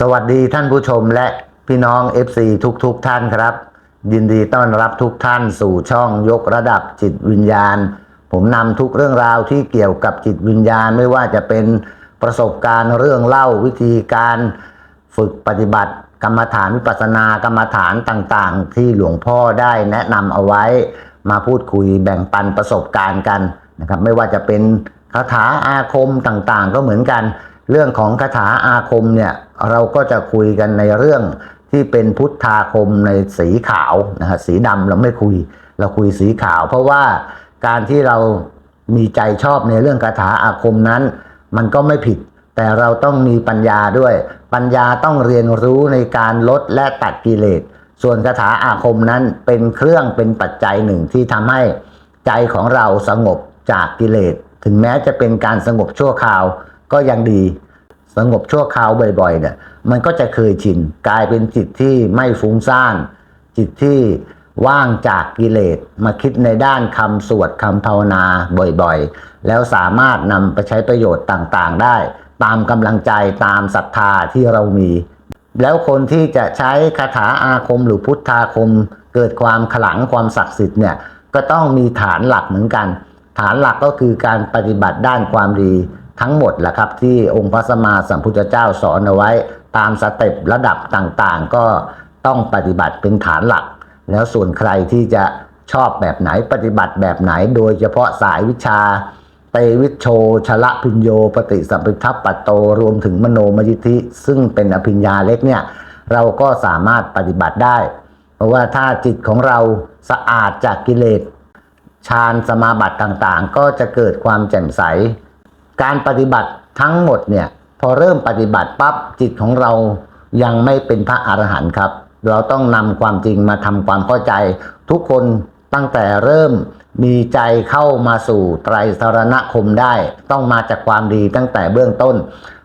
สวัสดีท่านผู้ชมและพี่น้อง FC ทุกทุกท่านครับ ยินดีต้อนรับทุกท่านสู่ช่องยกระดับจิตวิญญาณ ผมนำทุกเรื่องราวที่เกี่ยวกับจิตวิญญาณไม่ว่าจะเป็นประสบการณ์เรื่องเล่าวิธีการฝึกปฏิบัติ กรรมฐานวิปัสสนากรรมฐานต่างๆ ที่หลวงพ่อได้แนะนำเอาไว้มาพูดคุยแบ่งปันประสบการณ์กันนะครับไม่ว่าจะเป็นคาถาอาคมต่างๆ ก็เหมือนกัน เรื่องของคาถาอาคมเนี่ย เราก็จะคุยกันในเรื่องที่เป็นพุทธาคมในสีขาวนะฮะสีดำเราไม่คุย เราคุยสีขาว เพราะว่าการที่เรามีใจชอบในเรื่องคาถาอาคมนั้น มันก็ไม่ผิด แต่เราต้องมีปัญญาด้วย ปัญญาต้องเรียนรู้ในการลดและตัดกิเลส ส่วนคาถาอาคมนั้นเป็นเครื่องเป็นปัจจัยหนึ่งที่ทำให้ใจของเราสงบจากกิเลส ถึงแม้จะเป็นการสงบชั่วคราวก็ยังดี สงบชั่วคราวบ่อยๆเนี่ยมันก็จะเคยชินกลายเป็นจิตที่ไม่ฟุ้งซ่าน จิตที่ว่างจากกิเลสมาคิดในด้านคำสวดคำภาวนาบ่อยๆ แล้วสามารถนำไปใช้ประโยชน์ต่างๆได้ ตามกำลังใจตามศรัทธาที่เรามี แล้วคนที่จะใช้คาถาอาคมหรือพุทธาคม เกิดความขลังความศักดิ์สิทธิ์เนี่ยก็ต้องมีฐานหลักเหมือนกัน ฐานหลักก็คือการปฏิบัติด้านความดี ทั้งหมดแหละครับที่องค์พระสัมมาสัมพุทธเจ้าสอนเอาไว้ ตามสเต็ประดับต่างๆ ก็ต้องปฏิบัติเป็นฐานหลัก แล้วส่วนใครที่จะชอบแบบไหนปฏิบัติแบบไหน โดยเฉพาะสายวิชาเตวิชโชชละพิญโยปฏิสัมพิทัปปัตโตรวมถึงมโนมยิทธิ ซึ่งเป็นอภิญญาเล็กเนี่ยเราก็สามารถปฏิบัติได้ เพราะว่าถ้าจิตของเราสะอาดจากกิเลสฌานสมาบัติต่างๆ ก็จะเกิดความแจ่มใส การปฏิบัติทั้งหมดเนี่ยพอเริ่มปฏิบัติปั๊บจิตของเรายังไม่เป็นพระอรหันต์ครับ เราต้องนำความจริงมาทำความเข้าใจ ทุกคนตั้งแต่เริ่มมีใจเข้ามาสู่ไตรสรณคมได้ ต้องมาจากความดีตั้งแต่เบื้องต้น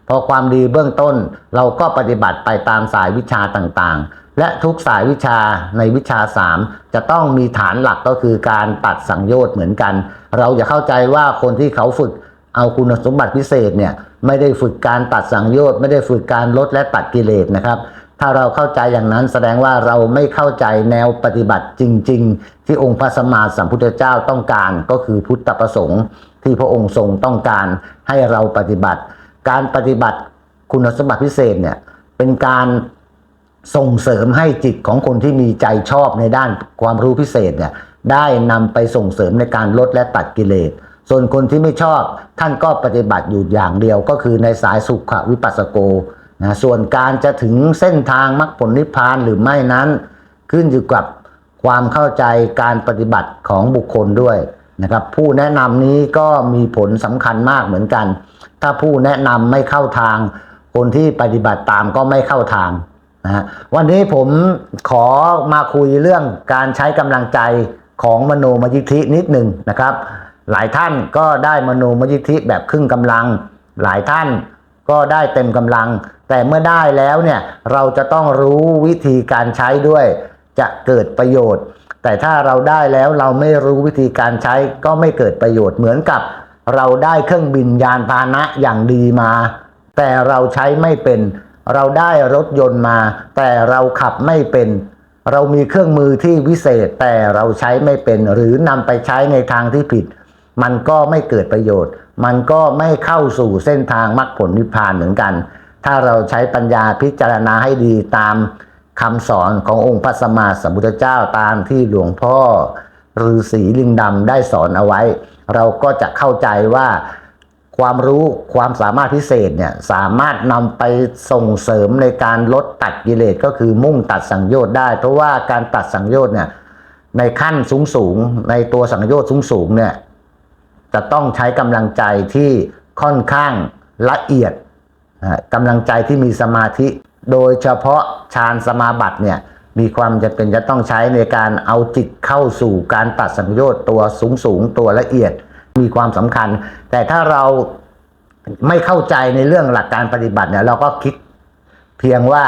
พอความดีเบื้องต้นเราก็ปฏิบัติไปตามสายวิชาต่างๆ และทุกสายวิชาในวิชา 3 จะต้องมีฐานหลักก็คือการตัดสังโยชน์เหมือนกัน เราจะเข้าใจว่าคนที่เขาฝึก เอาคุณสมบัติพิเศษเนี่ยไม่ได้ฝึกการตัดสังโยชน์ไม่ได้ฝึกการลดและตัดกิเลสนะครับ ถ้าเราเข้าใจอย่างนั้นแสดงว่าเราไม่เข้าใจแนวปฏิบัติจริง ๆ ที่องค์พระสัมมาสัมพุทธเจ้าต้องการก็คือพุทธประสงค์ที่พระองค์ทรงต้องการให้เราปฏิบัติ การปฏิบัติคุณสมบัติพิเศษเนี่ยเป็นการส่งเสริมให้จิตของคนที่มีใจชอบในด้านความรู้พิเศษเนี่ยได้นำไปส่งเสริมในการลดและตัดกิเลส ส่วนคนที่ไม่ชอบท่านก็ปฏิบัติอยู่อย่างเดียวก็คือในสายสุขวิปัสสโกนะส่วนการจะถึงเส้นทางมรรคผลนิพพานหรือไม่นั้น ขึ้นอยู่กับความเข้าใจการปฏิบัติของบุคคลด้วยนะครับผู้แนะนำนี้ก็มีผลสำคัญมากเหมือนกัน ถ้าผู้แนะนำไม่เข้าทาง คนที่ปฏิบัติตามก็ไม่เข้าทางนะฮะวันนี้ผมขอมาคุยเรื่องการใช้กำลังใจของมโนมยิทธินิดหนึ่งนะครับ หลายท่านก็ได้มโนมยิทธิแบบครึ่งกำลัง หลายท่านก็ได้เต็มกำลัง แต่เมื่อได้แล้วเนี่ยเราจะต้องรู้วิธีการใช้ด้วย จะเกิดประโยชน์ แต่ถ้าเราได้แล้วเราไม่รู้วิธีการใช้ก็ไม่เกิดประโยชน์เหมือนกับเราได้เครื่องบินยานพาหนะอย่างดีมา แต่เราใช้ไม่เป็น เราได้รถยนต์มา แต่เราขับไม่เป็น เรามีเครื่องมือที่วิเศษแต่เราใช้ไม่เป็น หรือนำไปใช้ในทางที่ผิด มันก็ไม่เกิดประโยชน์ มันก็ไม่เข้าสู่เส้นทางมรรคผลนิพพานเหมือนกัน ถ้าเราใช้ปัญญาพิจารณาให้ดีตามคำสอนขององค์พระสัมมาสัมพุทธเจ้าตามที่หลวงพ่อฤาษีลิงดำได้สอนเอาไว้ เราก็จะเข้าใจว่าความรู้ความสามารถพิเศษเนี่ยสามารถนำไปส่งเสริมในการลดตัดกิเลสก็คือมุ่งตัดสังโยชน์ได้ เพราะว่าการตัดสังโยชน์เนี่ยในขั้นสูงสูงในตัวสังโยชน์สูงสูงเนี่ย จะต้องใช้กำลังใจที่ค่อนข้างละเอียดกำลังใจที่มีสมาธิ โดยเฉพาะฌานสมาบัติเนี่ยมีความจำเป็นจะต้องใช้ในการเอาจิตเข้าสู่การตัดสังโยชน์ตัวสูงสูงๆตัวละเอียดมีความสำคัญ แต่ถ้าเราไม่เข้าใจในเรื่องหลักการปฏิบัติเนี่ยเราก็คิดเพียงว่า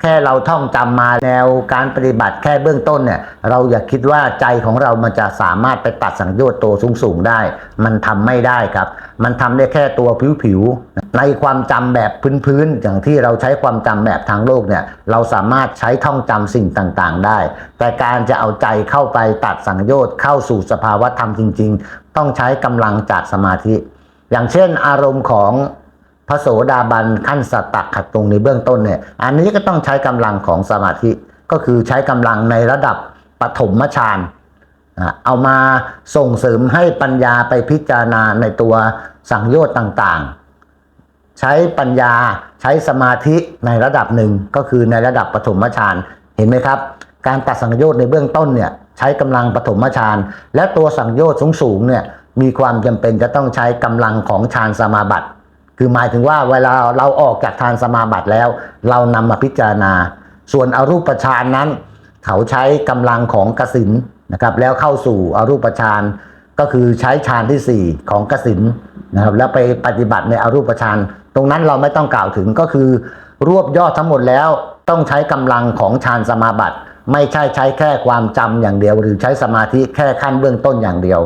แค่เราท่องจำมาแนวการปฏิบัติแค่เบื้องต้นเนี่ย เราอย่าคิดว่าใจของเรามันจะสามารถไปตัดสังโยชน์ตัวสูงๆได้ มันทำไม่ได้ครับ มันทำได้แค่ตัวผิวๆในความจำแบบพื้นๆอย่างที่เราใช้ความจำแบบทางโลกเนี่ย เราสามารถใช้ท่องจำสิ่งต่างๆได้ แต่การจะเอาใจเข้าไปตัดสังโยชน์เข้าสู่สภาวะธรรมจริง ๆ ต้องใช้กำลังจากสมาธิ อย่างเช่น อารมณ์ของ พระโสดาบันขั้นสตตักขัดตรงในเบื้องต้นเนี่ย อันนี้ก็ต้องใช้กำลังของสมาธิ ก็คือใช้กำลังในระดับปฐมฌานเอามาส่งเสริมให้ปัญญาไปพิจารณาในตัวสังโยชน์ต่างๆ ใช้ปัญญาใช้สมาธิในระดับหนึ่งก็คือในระดับปฐมฌานเห็นไหมครับ การตัดสังโยชน์ในเบื้องต้นเนี่ยใช้กำลังปฐมฌานและตัวสังโยชน์สูงๆเนี่ยมีความจำเป็นจะต้องใช้กำลังของฌานสมาบัติ คือหมายถึงว่าเวลาเราออกจากฌานสมาบัติแล้ว เรานำมาพิจารณา ส่วนอรูปฌานนั้น เขาใช้กำลังของกสินนะครับ แล้วเข้าสู่อรูปฌานก็คือใช้ฌานที่ 4 ของกสินนะครับ แล้วไปปฏิบัติในอรูปฌานตรงนั้นเราไม่ต้องกล่าวถึงก็คือ รวบยอดทั้งหมดแล้วต้องใช้กำลังของฌานสมาบัติ ไม่ใช่ใช้แค่ความจำอย่างเดียว หรือใช้สมาธิแค่ขั้นเบื้องต้นอย่างเดียว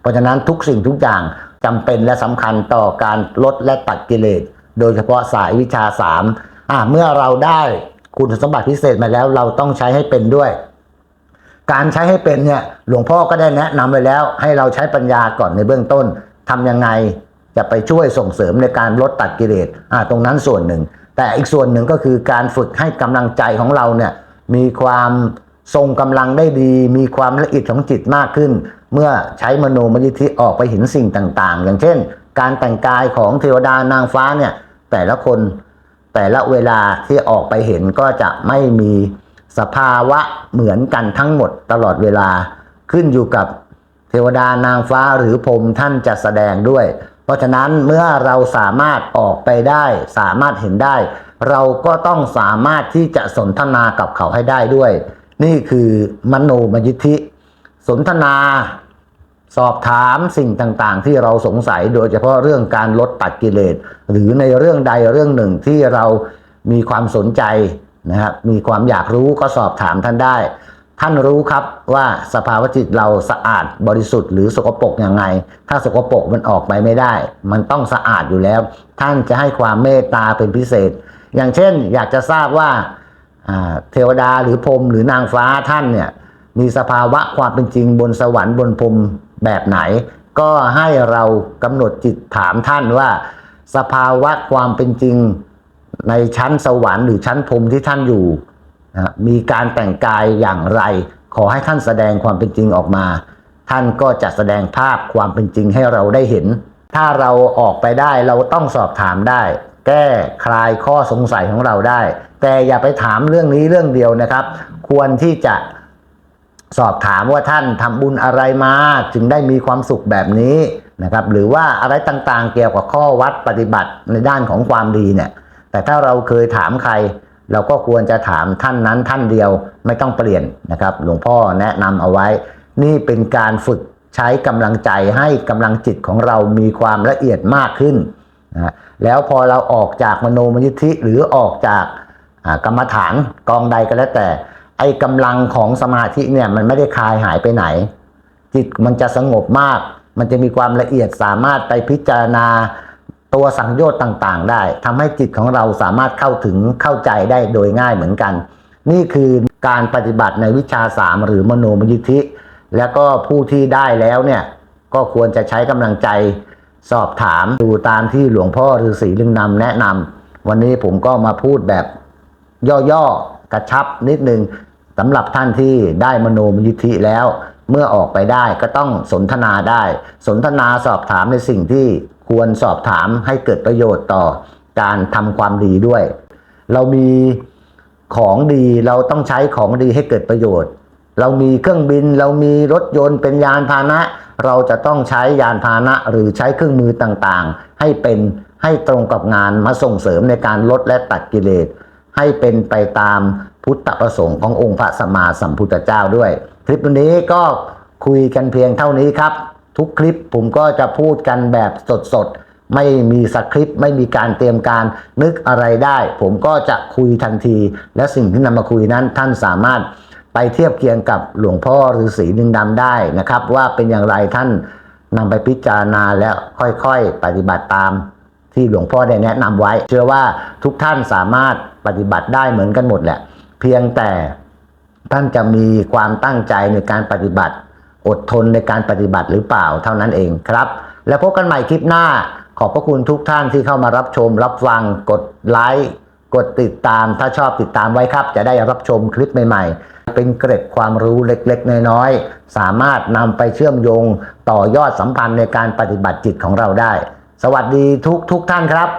เพราะฉะนั้นทุกสิ่งทุกอย่าง จำเป็นและสำคัญต่อการลดและตัดกิเลส โดยเฉพาะสายวิชาสามอ่าเมื่อเราได้คุณสมบัติพิเศษมาแล้วเราต้องใช้ให้เป็นด้วย การใช้ให้เป็นเนี่ยหลวงพ่อก็ได้แนะนำไว้แล้ว ให้เราใช้ปัญญาก่อนในเบื้องต้นทำยังไงจะไปช่วยส่งเสริมในการลดตัดกิเลสอ่าตรงนั้นส่วนหนึ่ง แต่อีกส่วนหนึ่งก็คือการฝึกให้กำลังใจของเราเนี่ยมีความ ทรงกำลังได้ดี มีความละเอียดของจิตมากขึ้น เมื่อใช้มโนมยิทธิออกไปเห็นสิ่งต่างๆ อย่างเช่น การแต่งกายของเทวดานางฟ้าเนี่ยแต่ละคนแต่ละเวลาที่ออกไปเห็นก็จะไม่มีสภาวะเหมือนกันทั้งหมดตลอดเวลาขึ้นอยู่กับเทวดานางฟ้าหรือพรมท่านจะแสดงด้วย เพราะฉะนั้นเมื่อเราสามารถออกไปได้ สามารถเห็นได้ เราก็ต้องสามารถที่จะสนทนากับเขาให้ได้ด้วย นี่คือมโนมยิทธิ สนทนา สอบถามสิ่งต่างๆ ที่เราสงสัยโดยเฉพาะเรื่องการลดตัดกิเลส หรือในเรื่องใดเรื่องหนึ่งที่เรามีความสนใจนะครับมีความอยากรู้ก็สอบถามท่านได้ ท่านรู้ครับว่าสภาวะจิตเราสะอาดบริสุทธิ์หรือสกปรกยังไง ถ้าสกปรกมันออกไปไม่ได้ มันต้องสะอาดอยู่แล้ว ท่านจะให้ความเมตตาเป็นพิเศษ อย่างเช่น อยากจะทราบว่า เทวดาหรือพรมหรือนางฟ้าท่านเนี่ยมีสภาวะความเป็นจริงบนสวรรค์บนพรมแบบไหน ก็ให้เรากำหนดจิตถามท่านว่า สภาวะความเป็นจริงในชั้นสวรรค์หรือชั้นพรมที่ท่านอยู่นะมีการแต่งกายอย่างไร ขอให้ท่านแสดงความเป็นจริงออกมา ท่านก็จะแสดงภาพความเป็นจริงให้เราได้เห็น ถ้าเราออกไปได้เราต้องสอบถามได้ แก้คลายข้อสงสัยของเราได้ แต่อย่าไปถามเรื่องนี้เรื่องเดียวนะครับ ควรที่จะสอบถามว่าท่านทำบุญอะไรมาจึงได้มีความสุขแบบนี้นะครับ หรือว่าอะไรต่างๆ เกี่ยวกับข้อวัดปฏิบัติในด้านของความดีเนี่ย แต่ถ้าเราเคยถามใคร เราก็ควรจะถามท่านนั้นท่านเดียวไม่ต้องเปลี่ยนนะครับ หลวงพ่อแนะนำเอาไว้ นี่เป็นการฝึกใช้กำลังใจให้กำลังจิตของเรามีความละเอียดมากขึ้นนะแล้วพอเราออกจากมโนมยิทธิหรือออกจาก กรรมฐานกองใดก็แล้วแต่ ไอ้กำลังของสมาธิเนี่ยมันไม่ได้คลายหายไปไหน จิตมันจะสงบมาก มันจะมีความละเอียดสามารถไปพิจารณาตัวสังโยชน์ต่างๆ ได้ทำให้จิตของเราสามารถเข้าถึงเข้าใจได้โดยง่ายเหมือนกัน นี่คือการปฏิบัติในวิชาสามหรือมโนมยิทธิ แล้วก็ผู้ที่ได้แล้วเนี่ยก็ควรจะใช้กำลังใจสอบถามดูตามที่หลวงพ่อฤาษีลึงนำแนะนำวันนี้ผมก็มาพูดแบบ ย่อๆกระชับนิดนึงสำหรับท่านที่ได้มโนมยิทธิแล้ว เมื่อออกไปได้ก็ต้องสนทนาได้ สนทนาสอบถามในสิ่งที่ควรสอบถามให้เกิดประโยชน์ต่อการทำความดีด้วย เรามีของดีเราต้องใช้ของดีให้เกิดประโยชน์ เรามีเครื่องบิน เรามีรถยนต์เป็นยานพาหนะ เราจะต้องใช้ยานพาหนะหรือใช้เครื่องมือต่างๆ ให้เป็นให้ตรงกับงานมาส่งเสริมในการลดและตัดกิเลส ให้เป็นไปตามพุทธประสงค์ขององค์พระสัมมาสัมพุทธเจ้าด้วย คลิปนี้ก็คุยกันเพียงเท่านี้ครับ ทุกคลิปผมก็จะพูดกันแบบสดๆไม่มีสคริปต์ไม่มีการเตรียมการนึกอะไรได้ ผมก็จะคุยทันที และสิ่งที่นำมาคุยนั้นท่านสามารถไปเทียบเคียงกับหลวงพ่อฤาษีดินดำได้นะครับ ว่าเป็นอย่างไรท่านนำไปพิจารณาแล้วค่อยๆ ปฏิบัติตาม ที่หลวงพ่อได้แนะนำไว้ เชื่อว่าทุกท่านสามารถปฏิบัติได้เหมือนกันหมดแหละ เพียงแต่ท่านจะมีความตั้งใจในการปฏิบัติ อดทนในการปฏิบัติหรือเปล่าเท่านั้นเองครับ แล้วพบกันใหม่คลิปหน้า ขอบพระคุณทุกท่านที่เข้ามารับชม รับฟังกดไลค์กดติดตามถ้าชอบติดตามไว้ครับ จะได้รับชมคลิปใหม่ ๆ เป็นเกร็ดความรู้เล็กๆ น้อยๆ สามารถนำไปเชื่อมโยงต่อยอดสัมพันธ์ในการปฏิบัติจิตของเราได้ สวัสดีทุกทุกท่านครับ